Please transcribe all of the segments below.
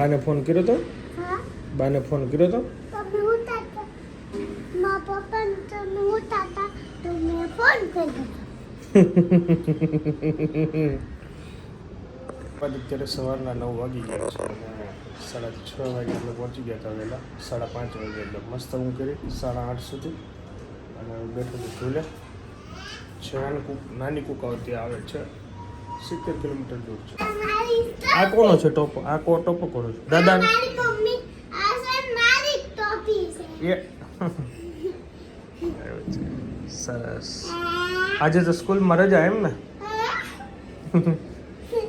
બાને ફોન કર્યો તો? બાને ફોન કર્યો તો? અત્યારે સવારના નવ વાગી ગયા છે. અને સાડા છ વાગે એટલે પહોંચી ગયા હતા વહેલા. સાડા પાંચ વાગે એટલે મસ્ત હું કરી. સાડા આઠ સુધી. અને બેઠું તો લે છે નાની કુક નાની કુકાવતી આવે છે. સિત્તેર કિલોમીટર દૂર છે. આ કોનો છે ટોપો? આ કો ટોપો કોનો છે? દાદા સરસ. આજે તો સ્કૂલમાં રજા એમ ને?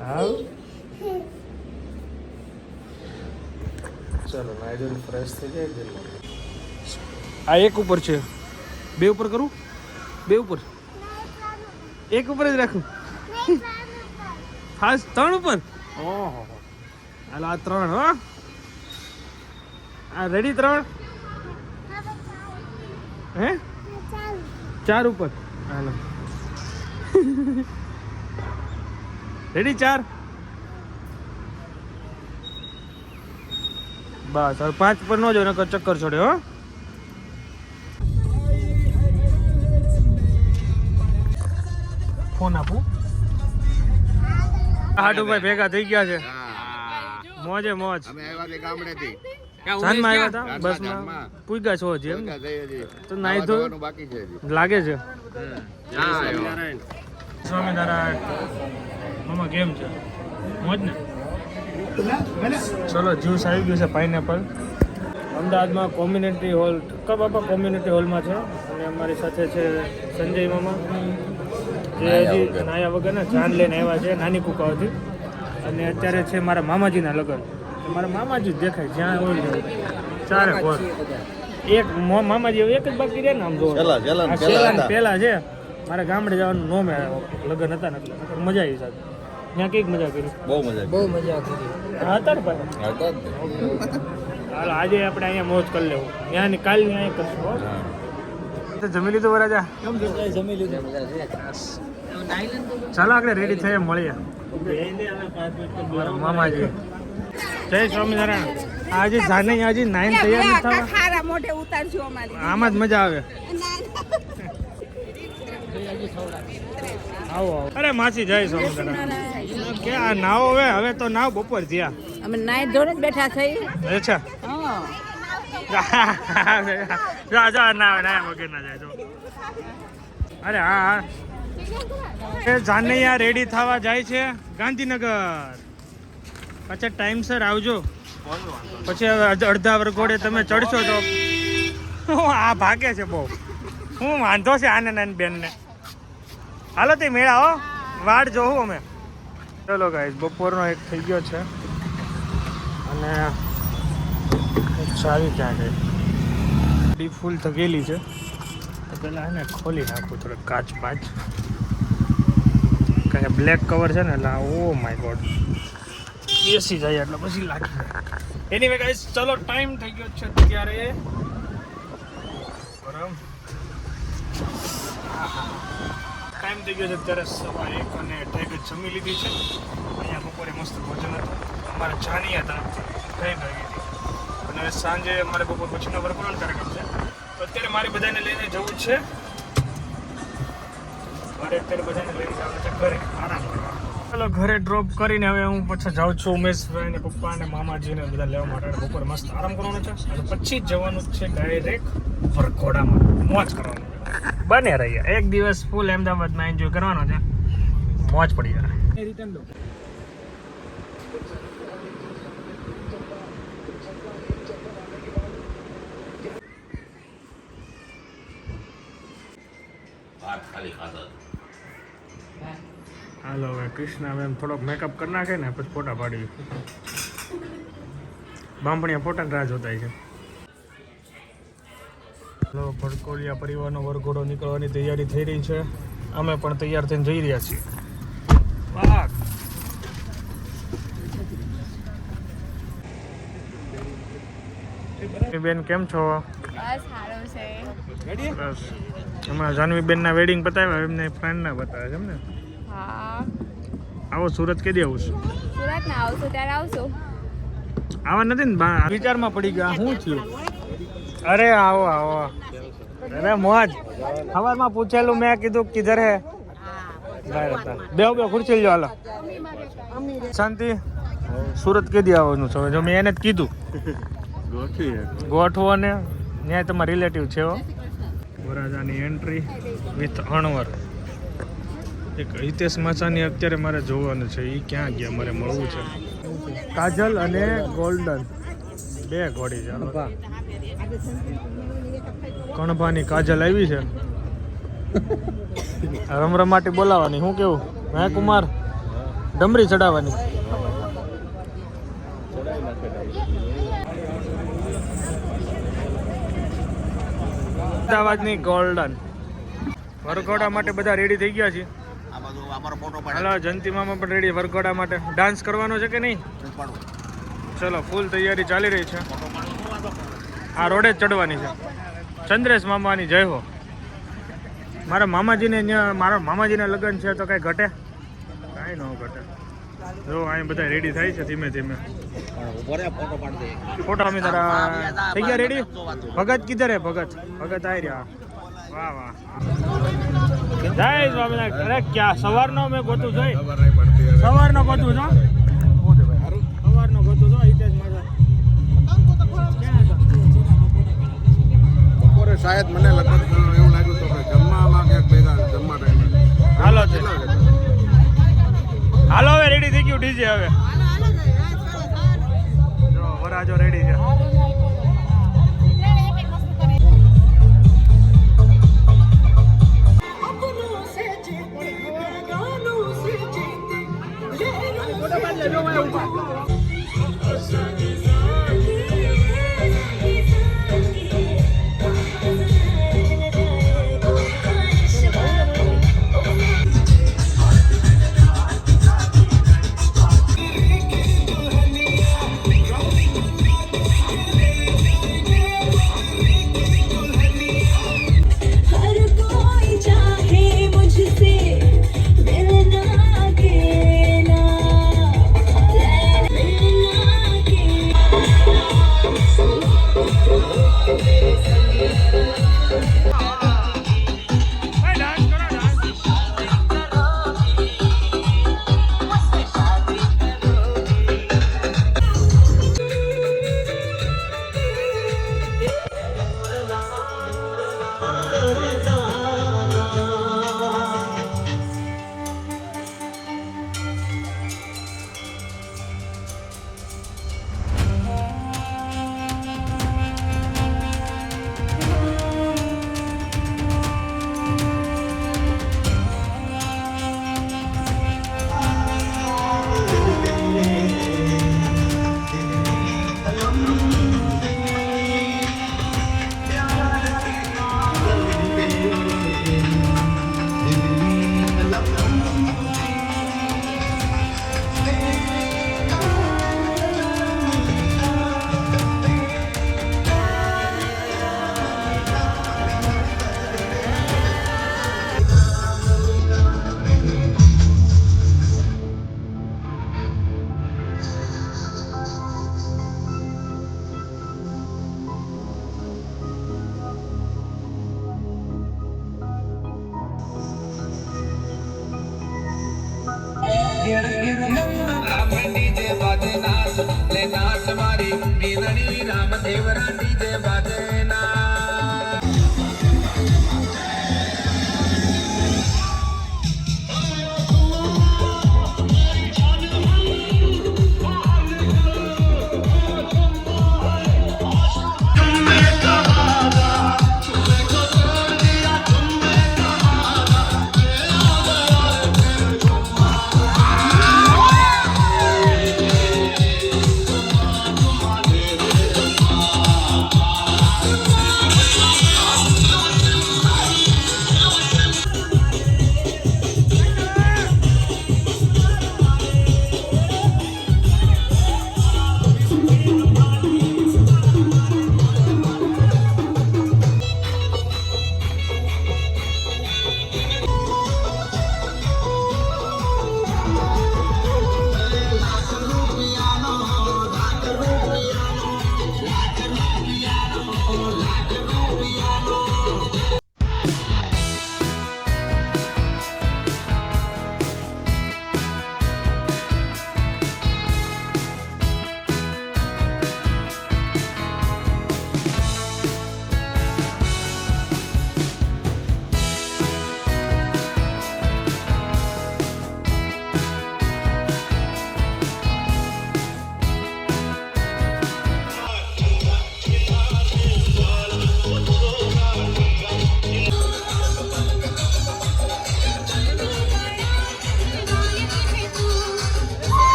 હા. ચલો નાઈ ફ્રેશ થઈ જાય આ એક ઉપર છે. બે ઉપર કરું? બે ઉપર? એક ઉપર. જ રાખું? ખાસ ત્રણ ઉપર? ઓહો. હાલો આ ત્રણ હો. આ રેડી ત્રણ? હે? ચાર ઉપર. હાલો. રેડી ચાર? બસ હવે પાંચ પર ન જો નકર ચક્કર છોડ્યો હો. ફોન આપું. હાડુભાઈ ભેગા થઈ ગયા છે. મોજે મોજ. અમે આવ્યા તે ગામડેથી. માં આવ્યા હતા? બસ બસમાં. જાનમાં. પૂગ્યા છો હજી એમ? તો બાકી છે લાગે છે. સ્વામિનારાયણ. મામા કેમ છે? મોજ ને? ચલો જ્યુસ આવી ગયું છે પાઇનેપલ. અમદાવાદમાં કોમ્યુનિટી હોલ ઠક્કર બાપા કોમ્યુનિટી હોલમાં છે. અને અમારી સાથે છે સંજય મામા. જે હજી નાયા વગરના જાન લઈને આવ્યા છે નાની કુકાઓથી અને અત્યારે છે મારા મામાજીના લગ્ન. મારા મામાજી જ દેખાય જ્યાં હોય ચારે કોર એક મો- મામાજી એક જ બાકી રહે ને આમ જો છેલ્લા, છેલ્લા ને પહેલા છેલ્લા હતા. પહેલા છે. મારે ગામડે જવાનું નો મેળ લગ્ન હતા ને એટલે. મજા આવી સાથે ત્યાં કંઈક મજા કરી. બહુ મજા બહુ મજા હતા ને ભાઈ? હતા હાલો આજે આપણે અહીંયા મોજ કરી લેવું. ત્યાં ની કાલની અહીંયા કરશું. તો જમી લીધું વરાજા? જમી લીધું ચાલો આપણે રેડી થઈએ મળીએ. મામાજી. જય સ્વામિનારાયણ. આજે જાને આજે નાઈન તૈયાર નથી થવા. ખારા મોઢે ઉતારજો અમારી. આમાં જ મજા આવે. આવો આવો. અરે માસી જય સ્વામિનારાયણ. કે આ નાવ હવે હવે તો નાવ બપોર થયા. અમે નાઈ ધોરણ બેઠા થઈ. અચ્છા જા જા ના ના વગર ના જાય જો અરે હા હા એ જાનૈયા રેડી થવા જાય છે ગાંધીનગર. અચ્છા ટાઈમસર આવજો. પછી અડધા વરઘોડે તમે ચડશો તો આ ભાગે છે બહુ. હું વાંધો છે આનંદ નાની બેનને. હાલો તે મેળા હો. વાડ જોઉં અમે. ચલો ગાઈસ બપોરનો એક થઈ ગયો છે. અને ચાવી ક્યાં ગઈ? ડી ફૂલ થકેલી છે. તો પેલા એને ખોલી નાખું થોડુંક કાચ બાચ. કારણ કે બ્લેક કવર છે ને એટલે ઓ માય ગોડ બેસી જાય એટલે પછી લાગી એની વે ગાઈસ ચલો ટાઈમ થઈ ગયો છે અત્યારે. બરાબર? ટાઈમ થઈ ગયો છે અત્યારે સવા એક અને ટેગ જમી લીધી છે. અહીંયા બપોરે મસ્ત ભોજન હતું. અમારે જાણી હતા. ટાઈમ લાગી ભાગી અને સાંજે અમારે બપોર પછીનો વર્ગોનો કાર્યક્રમ છે. તો અત્યારે મારે બધાને લઈને જવું છે. મારે અત્યારે બધાને લઈને જવાનું છે ઘરે. આરામ કરવા. ચાલો, ઘરે ડ્રોપ કરીને હવે હું પછી જાઉં છું ઉમેશભાઈ ને પપ્પા ને મામાજીને બધા લેવા માટે. બપોર મસ્ત આરામ કરવાનો છે. અને પછી જવાનું છે ડાયરેક્ટ વરઘોડામાં. મોજ કરવાનું બને રહીએ એક દિવસ ફૂલ અમદાવાદમાં એન્જોય કરવાનો છે. મોજ પડી જાય. રિટર્ન દો હાલો હવે કૃષ્ણ હવે થોડોક મેકઅપ કરી નાખે ને પછી ફોટા પાડી બાંભણિયા ફોટા રાહ જોતા છે. હાલો ભડકોલિયા પરિવારનો વરઘોડો નીકળવાની તૈયારી થઈ રહી છે. અમે પણ તૈયાર થઈને જઈ રહ્યા છીએ. વાહ! બેન કેમ છો? બસ સારું છે. બસ. હમણાં જાનવી બેનના વેડિંગ બતાવ્યા એમને ફ્રેન્ડના બતાવ્યા છે એમ ને હા. આવો સુરત કે આવું છું સુરત ના આવશો ત્યારે આવશો. આવા નથી ને વિચારમાં પડી ગયા હું થયું? અરે આવો આવો. અરે મોજ. સવારમાં પૂછેલું મેં કીધું કિધર હે બે બે ખુરશી લો હાલો. શાંતિ. સુરત કીધી આવવાનું છે? જો મેં એને જ કીધું. ગોઠવો ને. ત્યાં તમારા રિલેટિવ છે હો. વરાજાની એન્ટ્રી વિથ અણવર. એક હિતેશ માચાની અત્યારે મારે જોવાનું છે એ ક્યાં ગયા? મારે મળવું છે. કાજલ અને ગોલ્ડન બે ઘોડી છે કણભાની કાજલ આવી છે. રમરમાટી બોલાવાની શું કેવું? હે કુમાર? ડમરી ચડાવવાની. અમદાવાદની ગોલ્ડન વરઘોડા માટે બધા રેડી થઈ ગયા છે. હાલો જયંતિ મામા પણ રેડી વરઘોડા માટે. ડાન્સ કરવાનો છે કે નહીં? ચલો ફૂલ તૈયારી ચાલી રહી છે. આ રોડે જ ચડવાની છે. ચંદ્રેશ મામાની જય હો. મારા મામાજીને મારા મામાજીના લગ્ન છે તો કાંઈ ઘટે? કાંઈ ન ઘટે. જો અહીં બધા રેડી થાય છે ધીમે ધીમે. ફોટો અમે તારા થઈ ગયા રેડી ભગત કીધર હે ભગત. ભગત આવી રહ્યા. વાહ વાહ. જય સ્વામિનારાયણ. અરે ક્યાં? સવારનો મેં ગોતું જોઈ? સવારનો ગોતું છો સવારનો ગોતું છો હિતેશ મારા બપોરે શાયદ મને લગભગ હવે. રેડી થઈ ગયું ડીજે હવે વરાજો રેડી છે हर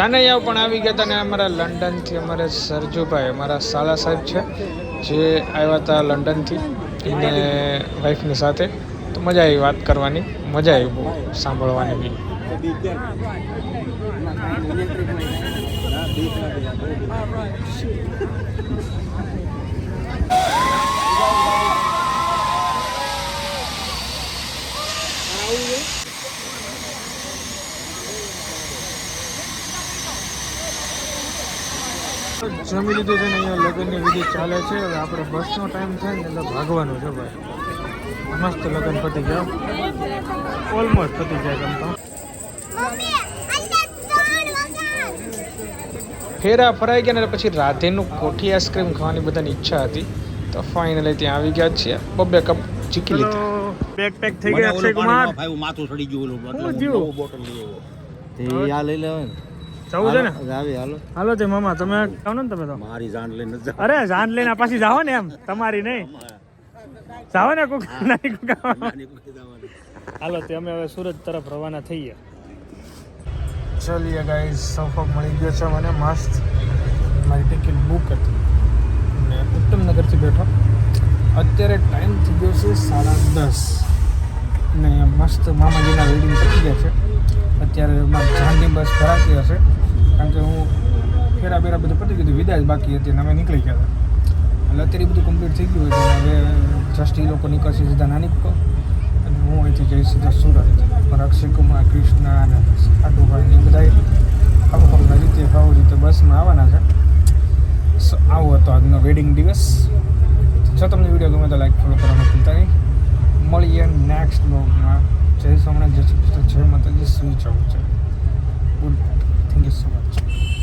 જાનૈયાઓ પણ આવી ગયા હતા અને અમારા લંડનથી અમારે સરજુભાઈ, અમારા સાલા સાહેબ છે, જે આવ્યા હતા લંડનથી, એને વાઈફની સાથે. તો મજા આવી વાત કરવાની, મજા આવી બહુ સાંભળવાની બી. જમી લીધું છે ને અહીંયા લગ્નની વિધિ ચાલે છે. હવે આપણે બસનો ટાઈમ થાય ને એટલે ભાગવાનું છે ભાઈ. મસ્ત લગ્ન પતી ગયા. ઓલમોસ્ટ પતી જાય તમ તો. ફેરા ફરાઈ ગયા ને પછી રાધેનું કોઠી આઈસ્ક્રીમ ખાવાની બધાની ઈચ્છા હતી. તો ફાઇનલી ત્યાં આવી ગયા છીએ. બબ્બે કપ ચીકી લીધા. બેગ પેક થઈ ગયા છે કુમાર. માથું સડી ગયું ઓલું. બોટલ લઈ આવ્યો તે આ લઈ લેવાય જવું છે ને? આવે હાલો. હાલો તે મામા તમે આવો ને તમે તો. મારી જાન લઈને અરે જાન લઈને પાછી જાઓ ને એમ તમારી નહીં. જાઓ ને કુક નાની કુક હાલો તે અમે હવે સુરત તરફ રવાના થઈએ ચલીએ ગાઈઝ સફક મળી ગયો છે મને મસ્ત. મારી ટિકિટ બુક હતી. ને ઉત્તમનગરથી બેઠો. અત્યારે ટાઈમ થઈ ગયો છે સાડા દસ. ને મસ્ત મામાજીના વેડિંગ થઈ ગયા છે. અત્યારે મારી જાનની બસ ભરાતી હશે. કારણ કે હું ફેરા બેરા બધું પતી ગયું વિદાય બાકી હતી અને અમે નીકળી ગયા એટલે અત્યારે બધું કમ્પ્લીટ થઈ ગયું હોય હવે જસ્ટ એ લોકો નીકળશે સીધા નાની કુકો અને હું અહીંથી જઈશ સીધા સુરત. પણ અક્ષય કુમાર, કૃષ્ણ અને આટુભાઈ એ બધા આવું આવું રીતે આવું રીતે બસમાં આવવાના છે. આવો હતો આજનો વેડિંગ દિવસ. જો તમને વીડિયો ગમે તો લાઈક ફોલો કરવાનું ભૂલતા નહીં. મળીએ નેક્સ્ટ બ્લોગમાં જય સોમનાથ જય શ્રી કૃષ્ણ, જય માતાજી. સ્વીચ જવું છે. 생겼어가지고.